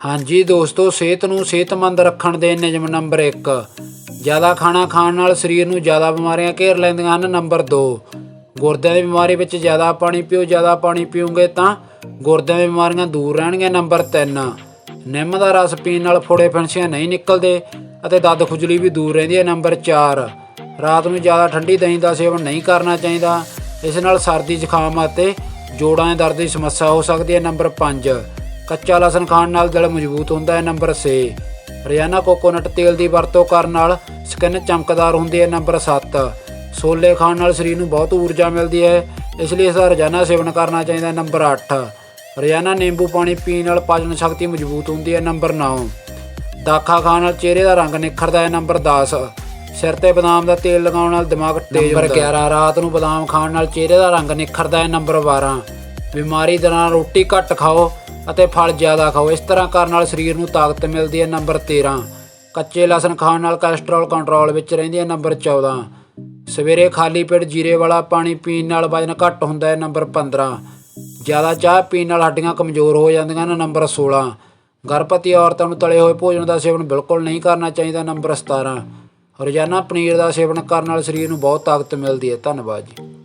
ਹਾਂਜੀ ਦੋਸਤੋ, ਸਿਹਤ ਨੂੰ ਸਿਹਤਮੰਦ ਰੱਖਣ ਦੇ ਨਿਯਮ ਨੰਬਰ 1 ਜ਼ਿਆਦਾ ਖਾਣਾ ਖਾਣ ਨਾਲ ਸਰੀਰ ਨੂੰ ਜ਼ਿਆਦਾ ਬਿਮਾਰੀਆਂ ਘੇਰ ਲੈਂਦੀਆਂ ਹਨ, ਨੰਬਰ 2 ਗੁਰਦਿਆਂ ਦੀ ਬਿਮਾਰੀ ਵਿੱਚ ਜ਼ਿਆਦਾ ਪਾਣੀ ਪੀਓ, ਜ਼ਿਆਦਾ ਪਾਣੀ ਪੀਓਗੇ ਤਾਂ ਗੁਰਦਿਆਂ ਦੀਆਂ ਬਿਮਾਰੀਆਂ ਦੂਰ ਰਹਿਣਗੀਆਂ, ਨੰਬਰ 3 ਨਿੰਮ ਦਾ ਰਸ ਪੀਣ ਨਾਲ ਫੋੜੇ ਫਿੰਸੀਆਂ ਨਹੀਂ ਨਿਕਲਦੇ ਅਤੇ ਦਰਦ ਖੁਜਲੀ ਵੀ ਦੂਰ ਰਹਿੰਦੀ ਹੈ, ਨੰਬਰ 4 ਰਾਤ ਨੂੰ ਜ਼ਿਆਦਾ ਠੰਡੀ ਦਹੀਂ ਦਾ ਸੇਵਨ ਨਹੀਂ ਕਰਨਾ ਚਾਹੀਦਾ। ਇਸ ਨਾਲ ਸਰਦੀ ਜ਼ੁਕਾਮ ਅਤੇ ਜੋੜਾਂ ਦੇ ਦਰਦ ਦੀ ਸਮੱਸਿਆ ਹੋ ਸਕਦੀ ਹੈ, ਨੰਬਰ 5 ਕੱਚਾ ਲਸਣ ਖਾਣ ਨਾਲ ਦਿਲ ਮਜ਼ਬੂਤ ਹੁੰਦਾ ਹੈ ਨੰਬਰ 6 ਰੋਜ਼ਾਨਾ ਕੋਕੋਨਟ ਤੇਲ ਦੀ ਵਰਤੋਂ ਕਰਨ ਨਾਲ ਸਕਿਨ ਚਮਕਦਾਰ ਹੁੰਦੀ ਹੈ ਨੰਬਰ 7 ਛੋਲੇ ਖਾਣ ਨਾਲ ਸਰੀਰ ਨੂੰ ਬਹੁਤ ਊਰਜਾ ਮਿਲਦੀ ਹੈ ਇਸ ਲਈ ਇਸ ਦਾ ਰੋਜ਼ਾਨਾ ਸੇਵਨ ਕਰਨਾ ਚਾਹੀਦਾ ਹੈ ਨੰਬਰ 8 ਰੋਜ਼ਾਨਾ ਨਿੰਬੂ ਪਾਣੀ ਪੀਣ ਨਾਲ ਪਾਚਨ ਸ਼ਕਤੀ ਮਜ਼ਬੂਤ ਹੁੰਦੀ ਹੈ ਨੰਬਰ 9 ਦਾਖਾ ਖਾਣ ਨਾਲ ਚਿਹਰੇ ਦਾ ਰੰਗ ਨਿਖਰਦਾ ਹੈ ਨੰਬਰ 10 ਸਿਰ ਤੇ ਬਦਾਮ ਦਾ ਤੇਲ ਲਗਾਉਣ ਨਾਲ ਦਿਮਾਗ ਤੇਜ਼ ਹੁੰਦਾ ਹੈ। ਨੰਬਰ 11 ਰਾਤ ਨੂੰ ਬਦਾਮ ਖਾਣ ਨਾਲ ਚਿਹਰੇ ਦਾ ਰੰਗ ਨਿਖਰਦਾ ਹੈ ਨੰਬਰ 12 ਬਿਮਾਰੀ ਦੌਰਾਨ ਰੋਟੀ ਘੱਟ ਖਾਓ ਅਤੇ ਫਲ ਜ਼ਿਆਦਾ ਖਾਓ। ਇਸ ਤਰ੍ਹਾਂ ਕਰਨ ਨਾਲ ਸਰੀਰ ਨੂੰ ਤਾਕਤ ਮਿਲਦੀ ਹੈ। ਨੰਬਰ 13 ਕੱਚੇ ਲਸਣ ਖਾਣ ਨਾਲ ਕੋਲੇਸਟ੍ਰੋਲ ਕੰਟਰੋਲ ਵਿੱਚ ਰਹਿੰਦੀ ਹੈ। ਨੰਬਰ 14 ਸਵੇਰੇ ਖਾਲੀ ਪੇਟ ਜੀਰੇ ਵਾਲਾ ਪਾਣੀ ਪੀਣ ਨਾਲ ਵਜ਼ਨ ਘੱਟ ਹੁੰਦਾ ਹੈ। ਨੰਬਰ 15 ਜ਼ਿਆਦਾ ਚਾਹ ਪੀਣ ਨਾਲ ਹੱਡੀਆਂ ਕਮਜ਼ੋਰ ਹੋ ਜਾਂਦੀਆਂ ਨੇ ਨੰਬਰ 16 ਗਰਭਵਤੀ ਔਰਤਾਂ ਨੂੰ ਤਲੇ ਹੋਏ ਭੋਜਨ ਦਾ ਸੇਵਨ ਬਿਲਕੁਲ ਨਹੀਂ ਕਰਨਾ ਚਾਹੀਦਾ। ਨੰਬਰ 17 ਰੋਜ਼ਾਨਾ ਪਨੀਰ ਦਾ ਸੇਵਨ ਕਰਨ ਨਾਲ ਸਰੀਰ ਨੂੰ ਬਹੁਤ ਤਾਕਤ ਮਿਲਦੀ ਹੈ। ਧੰਨਵਾਦ ਜੀ।